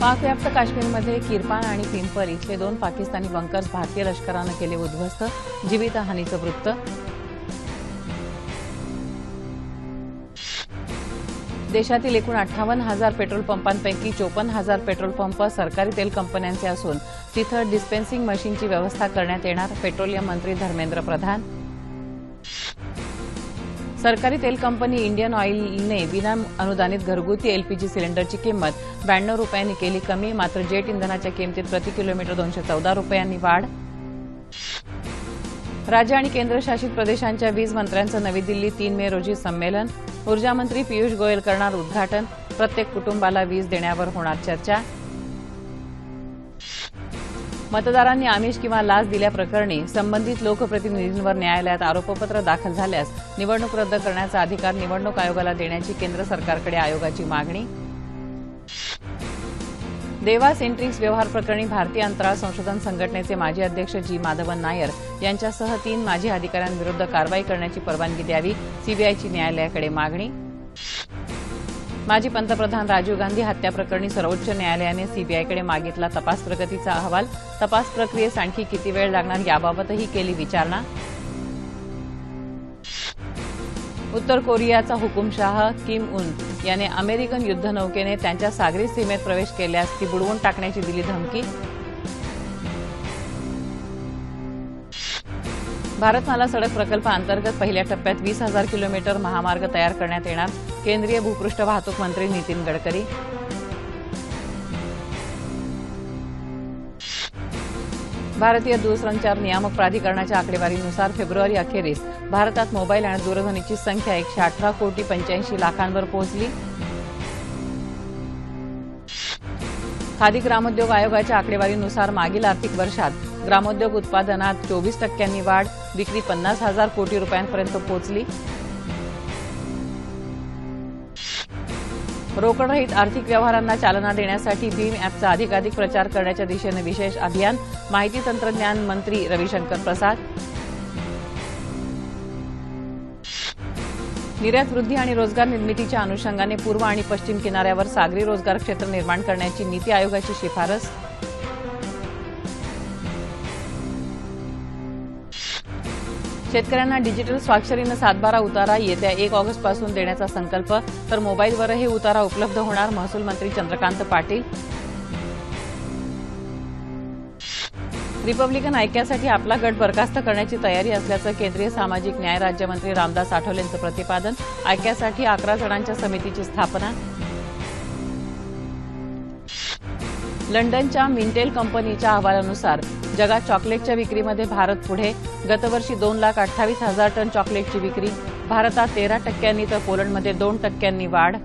पाकव्याप्त काश्मीरमध्ये किरपाण आणि पिंपर इथले दोन पाकिस्तानी बंकर्स भारतीय लष्करानं केले उद्ध्वस्त जीवितहानीचं वृत्त. देशातील एकूण अठ्ठावन्न हजार पेट्रोल पंपांपैकी चोपन्न हजार पेट्रोल पंप सरकारी तेल कंपन्यांचे असून तिथं डिस्पेन्सिंग मशीनची व्यवस्था करण्यात येणार पेट्रोलियम मंत्री धर्मेंद्र प्रधान. सरकारी तेल कंपनी इंडियन ऑइलने विना अनुदानित घरगुती एलपीजी सिलेंडरची किंमत ब्याण्णव रुपयांनी केली कमी मात्र जेट इंधनाच्या किमतीत प्रति किलोमीटर दोनशे चौदा रुपयांनी वाढ. राज्य आणि केंद्रशासित प्रदेशांच्या वीज मंत्र्यांचं नवी दिल्ली तीन मे रोजी संमेलन. ऊर्जामंत्री पियुष गोयल करणार उद्घाटन. प्रत्येक कुटुंबाला वीज देण्यावर होणार चर्चा. मतदारांनी आमिष किंवा लाच दिल्याप्रकरणी संबंधित लोकप्रतिनिधींवर न्यायालयात आरोपपत्र दाखल झाल्यास निवडणूक रद्द करण्याचा अधिकार निवडणूक आयोगाला देण्याची केंद्र सरकारकडे आयोगाची मागणी? देवा सेंट्रिक्स व्यवहार प्रकरणी भारतीय अंतराळ संशोधन संघटनेचे माजी अध्यक्ष जी माधवन नायर यांच्यासह तीन माजी अधिकाऱ्यांविरुद्ध कारवाई करण्याची परवानगी द्यावी सीबीआयची न्यायालयाकडे मागणी? माजी पंतप्रधान राजीव गांधी हत्या प्रकरणी सर्वोच्च न्यायालयाने सीबीआयकडे मागितला तपास प्रगतीचा अहवाल. तपास प्रक्रियेस आणखी किती वेळ लागणार याबाबतही केली विचारणा. उत्तर कोरियाचा हुकुमशाह किम उन याने अमेरिकन युद्धनौकेने त्यांच्या सागरी सीमेत प्रवेश केल्यास ती बुडवून टाकण्याची दिली धमकी. भारतमाला सडक प्रकल्पाअंतर्गत पहिल्या टप्प्यात वीस हजार किलोमीटर महामार्ग तयार करण्यात येणार. केंद्रीय भूपृष्ठ वाहतूक मंत्री नितीन गडकरी. भारतीय दूरसंचार नियामक प्राधिकरणाच्या आकडेवारीनुसार फेब्रुवारी अखेरीस भारतात मोबाईल आणि दूरध्वनीची संख्या एकशे अठरा कोटी पंच्याऐंशी लाखांवर पोहोचली. खादी ग्रामोद्योग आयोगाच्या आकडेवारीनुसार मागील आर्थिक वर्षात ग्रामोद्योग उत्पादनात चोवीस टक्क्यांनी वाढ विक्री पन्नास हजार कोटी रुपयांपर्यंत पोहोचली. रोकडरहित आर्थिक व्यवहारांना चालना देण्यासाठी भीम ॲपचा अधिकाधिक प्रचार करण्याच्या दिशेनं विशेष अभियान माहिती तंत्रज्ञान मंत्री रविशंकर प्रसाद निर्यात वृद्धी आणि रोजगार निर्मितीच्या अनुषंगाने पूर्व आणि पश्चिम किनाऱ्यावर सागरी रोजगार क्षेत्र निर्माण करण्याची नीती आयोगाची शिफारस. शेतकऱ्यांना डिजिटल स्वाक्षरीनं सातबारा उतारा येत्या एक ऑगस्टपासून देण्याचा संकल्प तर मोबाईलवरही उतारा उपलब्ध होणार महसूल मंत्री चंद्रकांत पाटील रिपब्लिकन ऐक्यासाठी आपला गट बरखास्त करण्याची तयारी असल्याचं केंद्रीय सामाजिक न्याय राज्यमंत्री रामदास आठवले यांचं प्रतिपादन ऐक्यासाठी अकरा जणांच्या समितीची स्थापना. लंडनच्या मिंटेल कंपनीच्या अहवालानुसार जगात चॉकलेटच्या विक्रीमध्ये भारत पुढे गतवर्षी दोन लाख अठ्ठावीस हजार टन चॉकलेटची विक्री भारतात तेरा टक्क्यांनी तर पोलंडमध्ये दोन टक्क्यांनी वाढ.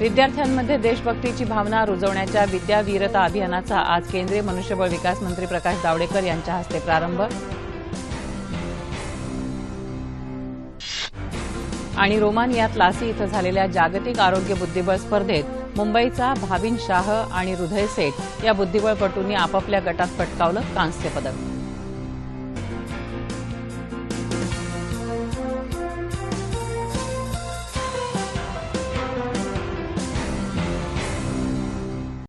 विद्यार्थ्यांमध्ये देशभक्तीची भावना रुजवण्याच्या विद्यावीरता अभियानाचा आज केंद्रीय मनुष्यबळ विकास मंत्री प्रकाश जावडेकर यांच्या हस्ते प्रारंभ. आणि रोमानियात लासी इथं झालेल्या जागतिक आरोग्य बुद्धिबळ स्पर्धेत मुंबईचा भाविन शाह आणि हृदय सेठ या बुद्धिबळपटूंनी आपापल्या गटात पटकावलं कांस्य पदक.